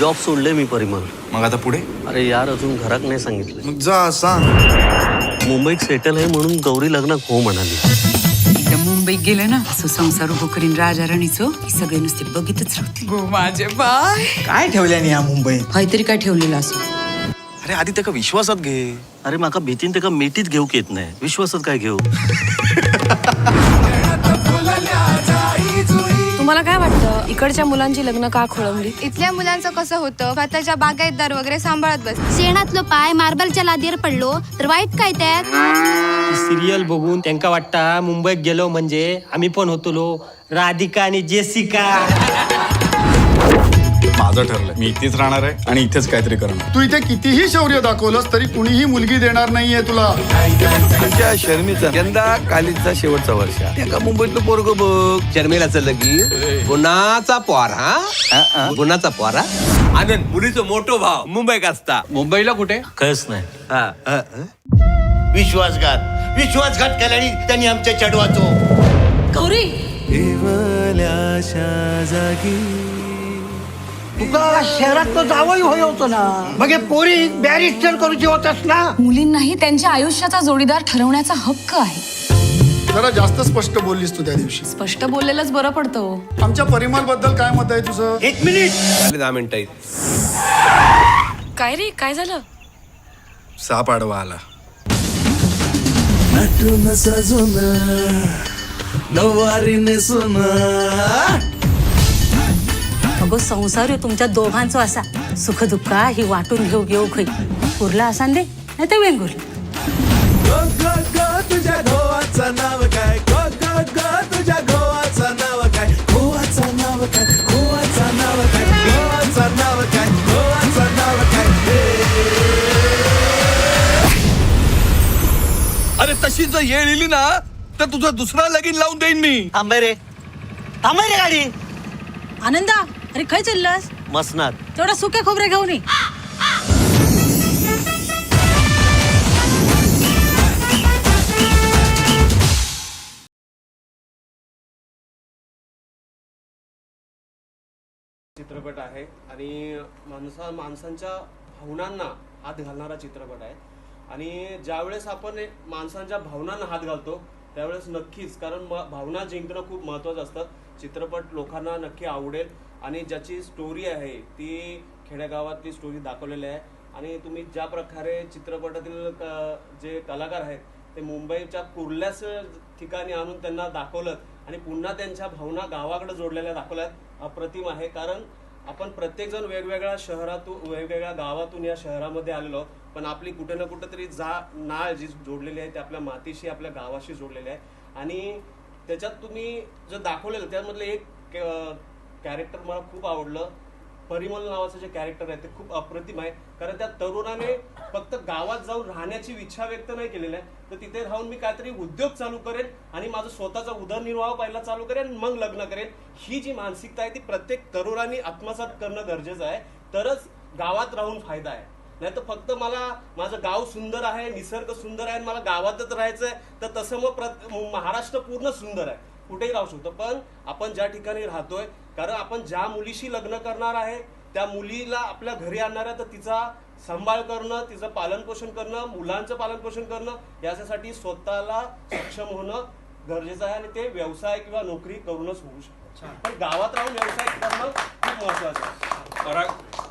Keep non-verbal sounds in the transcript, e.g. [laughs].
Job सोडले मी परिमल. मग आता पुढे? अरे यार अजून घरात नाही सांगितलं. मग जा सांग. मुंबईत सेटल आहे म्हणून गौरी लग्नात हो म्हणाली. एकदा मुंबईत गेलं ना असं संसार उभं करीन राजा राणीचं. की सगळे नुसते बघितच राहते. गो माझे बाय काय ठेवल्याने या मुंबईत? काहीतरी काय ठेवलेलं असं? अरे आधी त्याका विश्वासात घे. अरे माका भीतीन तेका मिठीत घेऊक येत नाही. विश्वासात काय घेऊ? [laughs] तुम्हाला काय वाटतं? इकडच्या मुलांची लग्न का खोळंबली? इथल्या मुलांचं कसं होतं? स्वतःच्या बागायतदार वगैरे सांभाळत बस. शेणातलो पाय मार्बलच्या लादीवर पडलो तर वाईट काय त्यात? सिरियल बघून त्यांका वाटता मुंबईत गेलो म्हणजे आम्ही पण होतो राधिका आणि जेसिका. माझं ठरलंय. मी इथेच राहणार आहे आणि इथेच काहीतरी करणार. तू इथे कितीही शौर्य दाखवलंस तरी कुणीही मुलगी देणार नाहीये तुला. तुमच्या शर्मीचा यंदा कालीचा शेवटचा वर्ष. त्याका मुंबईतलं पोरग बघ? शर्मिलाचं लगीन गुणाचा पोर हा? गुणाचा पोरा आनंद मुलीचं मोठो भाव. मुंबईत असता? मुंबईला कुठे? काहीच नाही. हा. विश्वासघात. विश्वासघात केल्याने त्यांनी आमच्या चढवाचो. गौरी! तुका शहरात तो जावई होय होतो ना. मग हे पोरी बॅरिस्टर करूची होतस ना. मुलींनाही त्यांच्या आयुष्याचा जोडीदार ठरवण्याचा हक्क आहे. जरा जास्त स्पष्ट बोललीस तू त्या दिवशी. स्पष्ट बोललेलंच बरं पडतं हो. आमच्या परिमलबद्दल काय मत आहे तुझं? एक मिनिट. झाले दहा मिनिटं आहेत. काय रे काय झालं? साप आडवा आला. अगो संसार ह्यो तुमच्या दोघांचो असा. सुख दुःख ही वाटून घेऊ घेऊ खै. उरला असा दे नाही तर वेंगुर तुझ्या गोवाचं नाव काय? गो गो गो तुझ्या गोवाचं नाव काय? गोवाचं नाव काय? गोवाचं नाव काय? गोवाचं नाव काय? गोवाचं नाव काय? अरे तशी जर येळ येली ना तर तुझं दुसरा लगीन लावून देईन मी. थांबे रे. थांबे रे गाडी. आनंदा अरे खय चाललास? मसनात. तेवढा सुके खोबरे घेऊन ये. चित्रपट आहे आणि माणसा माणसांच्या भावनांना हात घालणारा चित्रपट आहे. आणि ज्यावेळेस आपण एक माणसांच्या भावनांना हात घालतो त्यावेळेस नक्कीच कारण म- भावना जिंकणं खूप महत्त्वाचं असतं. चित्रपट लोकांना नक्की आवडेल. आणि ज्याची स्टोरी आहे ती खेडेगावातली स्टोरी दाखवलेली आहे. आणि तुम्ही ज्या प्रकारे चित्रपटातील क- जे कलाकार आहेत ते मुंबईच्या कुर्ल्याच ठिकाणी आणून त्यांना दाखवलं आणि पुन्हा त्यांच्या भावना गावाकडे जोडलेल्या दाखवल्यात अप्रतिम आहे. कारण आपण प्रत्येकजण वेगवेगळ्या शहरातून वेगवेगळ्या गावातून या शहरामध्ये आलेलो पण आपली कुठे ना कुठेतरी जा नाळ जी जोडलेली आहे ती आपल्या मातीशी आपल्या गावाशी जोडलेली आहे. आणि त्याच्यात तुम्ही जे दाखवलेलं त्यामधलं एक कॅरेक्टर मला खूप आवडलं. परिमल नावाचं जे कॅरेक्टर आहे ते खूप अप्रतिम आहे. कारण त्या तरुणाने फक्त गावात जाऊन राहण्याची इच्छा व्यक्त नाही केलेली आहे. तर तिथे राहून मी काहीतरी उद्योग चालू करेन आणि माझा स्वतःचा उदरनिर्वाह पहिला चालू करेन मग लग्न करेन. ही जी मानसिकता आहे ती प्रत्येक तरुणांनी आत्मसात करणं गरजेचं आहे. तरच गावात राहून फायदा आहे. नाही तर फक्त मला माझं गाव सुंदर आहे निसर्ग सुंदर आहे आणि मला गावातच राहायचं आहे तर तसं मग प्रत- महाराष्ट्र पूर्ण सुंदर आहे. कुठेही राहू शकतो. पण आपण ज्या ठिकाणी राहतोय कारण आपण ज्या मुलीशी लग्न करणार आहे त्या मुलीला आपल्या घरी आणणार आहे तर तिचा सांभाळ करणं तिचं पालनपोषण करणं मुलांचं पालनपोषण करणं याच्यासाठी स्वतःला सक्षम होणं गरजेचं आहे आणि ते व्यवसाय किंवा नोकरी करूनच होऊ शकतं. पण गावात राहून व्यवसाय करणं खूप महत्वाचं आहे.